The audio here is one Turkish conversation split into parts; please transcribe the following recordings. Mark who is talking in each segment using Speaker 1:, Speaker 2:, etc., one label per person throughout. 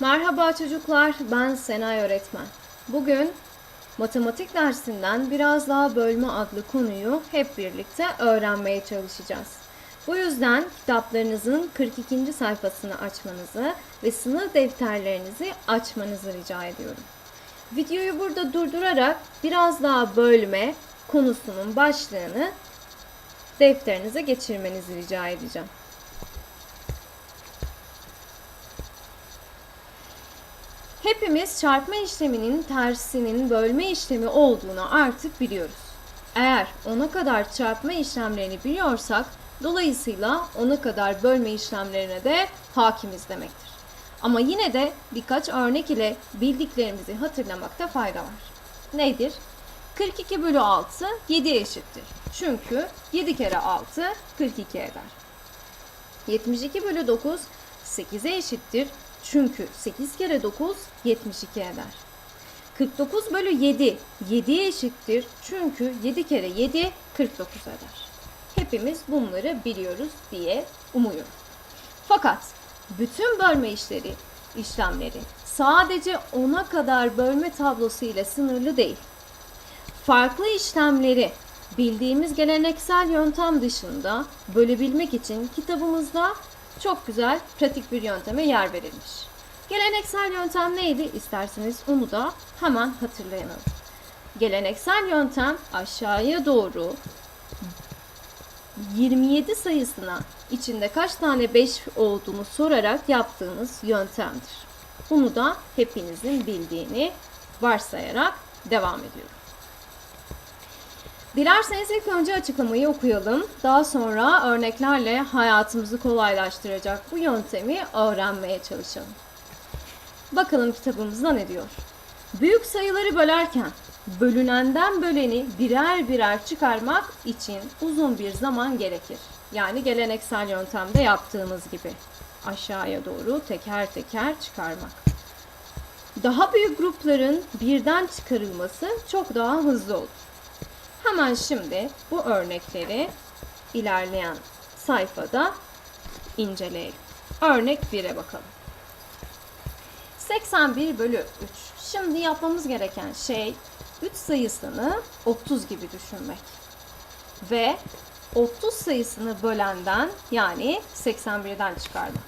Speaker 1: Merhaba çocuklar, ben Senay öğretmen. Bugün matematik dersinden biraz daha bölme adlı konuyu hep birlikte öğrenmeye çalışacağız. Bu yüzden kitaplarınızın 42. sayfasını açmanızı ve sınıf defterlerinizi açmanızı rica ediyorum. Videoyu burada durdurarak biraz daha bölme konusunun başlığını defterinize geçirmenizi rica edeceğim. Hepimiz çarpma işleminin tersinin bölme işlemi olduğunu artık biliyoruz. Eğer ona kadar çarpma işlemlerini biliyorsak dolayısıyla ona kadar bölme işlemlerine de hakimiz demektir. Ama yine de birkaç örnek ile bildiklerimizi hatırlamakta fayda var. Nedir? 42 bölü 6 7 eşittir. Çünkü 7 kere 6 42 eder. 72 bölü 9 8'e eşittir. Çünkü 8 kere 9 72 eder. 49 bölü 7 7'ye eşittir. Çünkü 7 kere 7 49 eder. Hepimiz bunları biliyoruz diye umuyorum. Fakat bütün bölme işleri, işlemleri sadece ona kadar bölme tablosu ile sınırlı değil. Farklı işlemleri bildiğimiz geleneksel yöntem dışında bölebilmek için kitabımızda çok güzel pratik bir yönteme yer verilmiş. Geleneksel yöntem neydi? İsterseniz onu da hemen hatırlayalım. Geleneksel yöntem aşağıya doğru 27 sayısına içinde kaç tane 5 olduğunu sorarak yaptığınız yöntemdir. Bunu da hepinizin bildiğini varsayarak devam ediyorum. Dilerseniz ilk önce açıklamayı okuyalım. Daha sonra örneklerle hayatımızı kolaylaştıracak bu yöntemi öğrenmeye çalışalım. Bakalım kitabımızda ne diyor? Büyük sayıları bölerken bölünenden böleni birer birer çıkarmak için uzun bir zaman gerekir. Yani geleneksel yöntemde yaptığımız gibi aşağıya doğru teker teker çıkarmak. Daha büyük grupların birden çıkarılması çok daha hızlı olur. Hemen şimdi bu örnekleri ilerleyen sayfada inceleyelim. Örnek 1'e bakalım. 81 bölü 3. Şimdi yapmamız gereken şey 3 sayısını 30 gibi düşünmek. Ve 30 sayısını bölenden yani 81'den çıkarmak.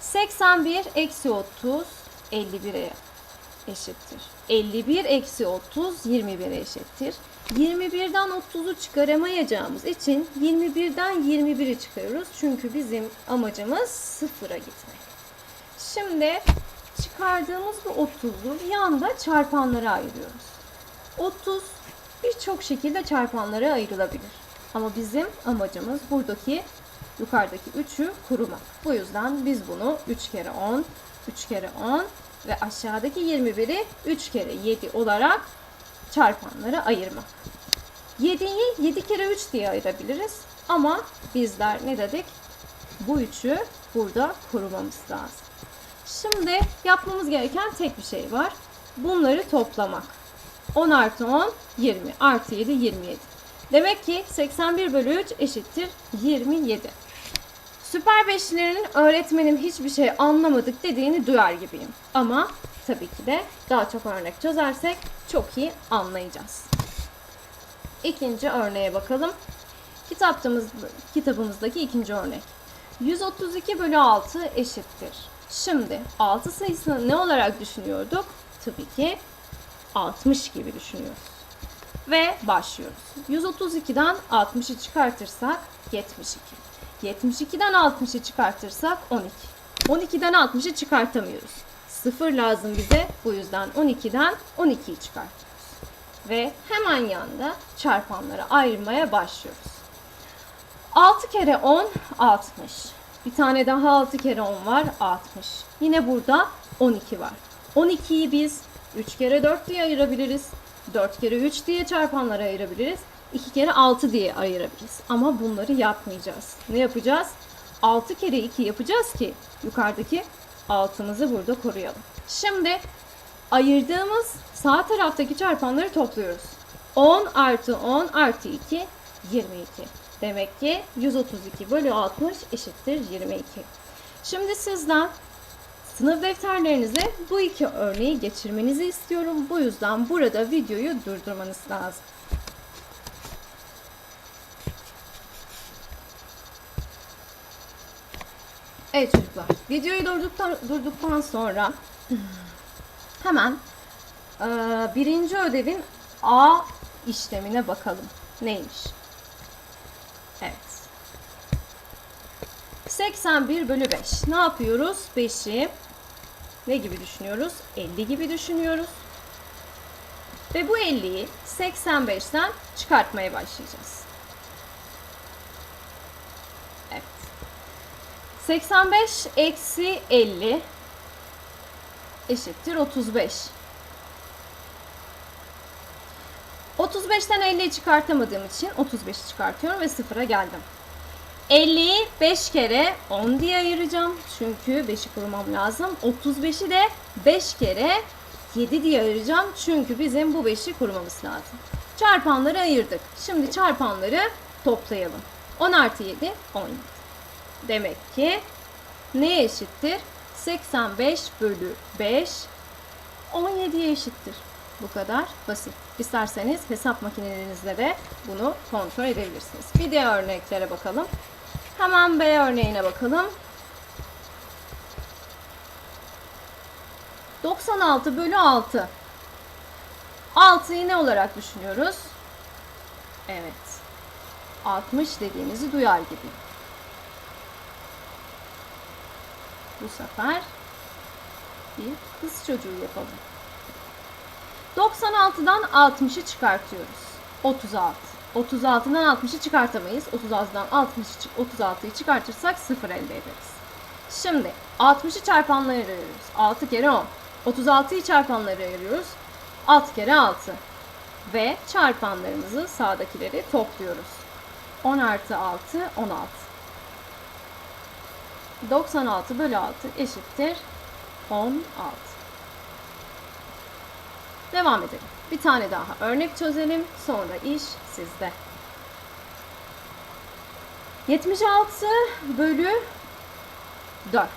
Speaker 1: 81 eksi 30 51'e eşittir. 51 eksi 30 21'e eşittir. 21'den 30'u çıkaramayacağımız için 21'den 21'i çıkarıyoruz. Çünkü bizim amacımız sıfıra gitmek. Şimdi çıkardığımız bu 30'u yanda çarpanlara ayırıyoruz. 30 birçok şekilde çarpanlara ayrılabilir. Ama bizim amacımız buradaki yukarıdaki 3'ü kurumak. Bu yüzden biz bunu 3 kere 10, 3 kere 10 ve aşağıdaki 21'i 3 kere 7 olarak çarpanlara ayırmak. 7'yi 7 kere 3 diye ayırabiliriz. Ama bizler ne dedik? Bu 3'ü burada korumamız lazım. Şimdi yapmamız gereken tek bir şey var. Bunları toplamak. 10 artı 10 20 artı 7 27. Demek ki 81 bölü 3 eşittir 27. Süper beşlilerin öğretmenim hiçbir şey anlamadık dediğini duyar gibiyim. Ama tabii ki de daha çok örnek çözersek çok iyi anlayacağız. İkinci örneğe bakalım. Kitaptımız, kitabımızdaki ikinci örnek. 132 bölü 6 eşittir. Şimdi 6 sayısını ne olarak düşünüyorduk? Tabii ki 60 gibi düşünüyoruz. Ve başlıyoruz. 132'den 60'ı çıkartırsak 72. 72'den 60'ı çıkartırsak 12. 12'den 60'ı çıkartamıyoruz. 0 lazım bize. Bu yüzden 12'den 12'yi çıkartıyoruz. Ve hemen yanda çarpanlara ayırmaya başlıyoruz. 6 kere 10 60. Bir tane daha 6 kere 10 var 60. Yine burada 12 var. 12'yi biz 3 kere 4 diye ayırabiliriz. 4 kere 3 diye çarpanlara ayırabiliriz. 2 kere 6 diye ayırabiliriz. Ama bunları yapmayacağız. Ne yapacağız? 6 kere 2 yapacağız ki yukarıdaki altımızı burada koruyalım. Şimdi ayırdığımız sağ taraftaki çarpanları topluyoruz. 10 artı 10 artı 2 22. Demek ki 132 bölü 60 eşittir 22. Şimdi sizden sınıf defterlerinize bu iki örneği geçirmenizi istiyorum. Bu yüzden burada videoyu durdurmanız lazım. Evet çocuklar, videoyu durduktan, durduktan sonra hemen eee, birinci ödevin A işlemine bakalım. Neymiş? Evet. 81 bölü 5. Ne yapıyoruz? 5'i ne gibi düşünüyoruz? 50 gibi düşünüyoruz. Ve bu 50'yi 85'ten çıkartmaya başlayacağız. Evet. 85 eksi 50 eşittir 35. 35'ten 50'yi çıkartamadığım için 35'i çıkartıyorum ve sıfıra geldim. 50'yi 5 kere 10 diye ayıracağım. Çünkü 5'i kurmam lazım. 35'i de 5 kere 7 diye ayıracağım. Çünkü bizim bu 5'i kurmamız lazım. Çarpanları ayırdık. Şimdi çarpanları toplayalım. 10 artı 7, 17. Demek ki neye eşittir? 85 bölü 5, 17'ye eşittir. Bu kadar basit. İsterseniz hesap makinelerinizle de bunu kontrol edebilirsiniz. Bir diğer örneklere bakalım. Hemen B örneğine bakalım. 96 bölü 6. 6'yı ne olarak düşünüyoruz? Evet. 60 dediğimizi duyar gibi. Bu sefer bir kız çocuğu yapalım. 96'dan 60'ı çıkartıyoruz. 36. 36'dan 60'ı çıkartamayız. 36'dan 60'ı 36'yı çıkartırsak 0 elde ederiz. Şimdi 60'ı çarpanlara ayırıyoruz. 6 kere 10. 36'yı çarpanlara ayırıyoruz. 6 kere 6. Ve çarpanlarımızı sağdakileri topluyoruz. 10 artı 6, 16. 96 bölü 6 eşittir 16. Devam edelim. Bir tane daha örnek çözelim. Sonra iş sizde. 76 bölü 4.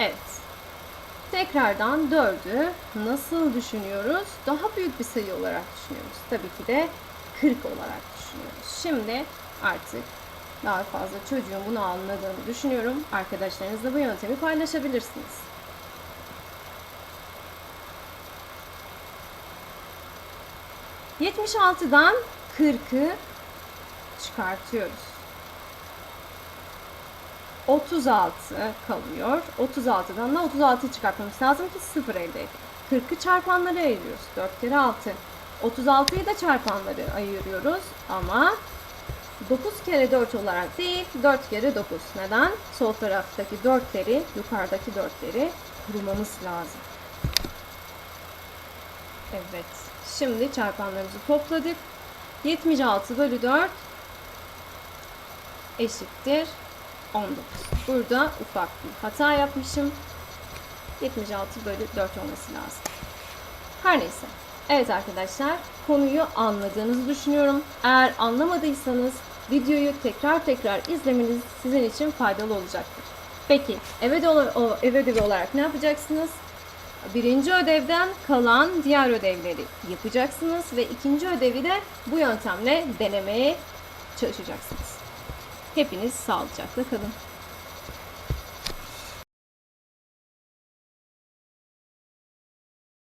Speaker 1: Evet. Tekrardan 4'ü nasıl düşünüyoruz? Daha büyük bir sayı olarak düşünüyoruz. Tabii ki de 40 olarak düşünüyoruz. Şimdi artık daha fazla çocuğun bunu anladığını düşünüyorum. Arkadaşlarınızla bu yöntemi paylaşabilirsiniz. ...76'dan 40'ı çıkartıyoruz. 36 kalıyor. 36'dan da 36'yı çıkartmamız lazım ki 0 elde edelim. 40'ı çarpanlara ayırıyoruz. 4 kere 6. 36'yı da çarpanları ayırıyoruz ama 9 kere 4 olarak değil 4 kere 9. Neden? Sol taraftaki 4'leri yukarıdaki 4'leri kurmamız lazım. Evet. Şimdi çarpanlarımızı topladık. 76 bölü 4 eşittir 19. Burada ufak bir hata yapmışım. 76 bölü 4 olması lazım. Her neyse. Evet arkadaşlar konuyu anladığınızı düşünüyorum. Eğer anlamadıysanız videoyu tekrar tekrar izlemeniz sizin için faydalı olacaktır. Peki ev ödevi, olarak ne yapacaksınız? Birinci ödevden kalan diğer ödevleri yapacaksınız ve ikinci ödevi de bu yöntemle denemeye çalışacaksınız. Hepiniz sağlıcakla kalın.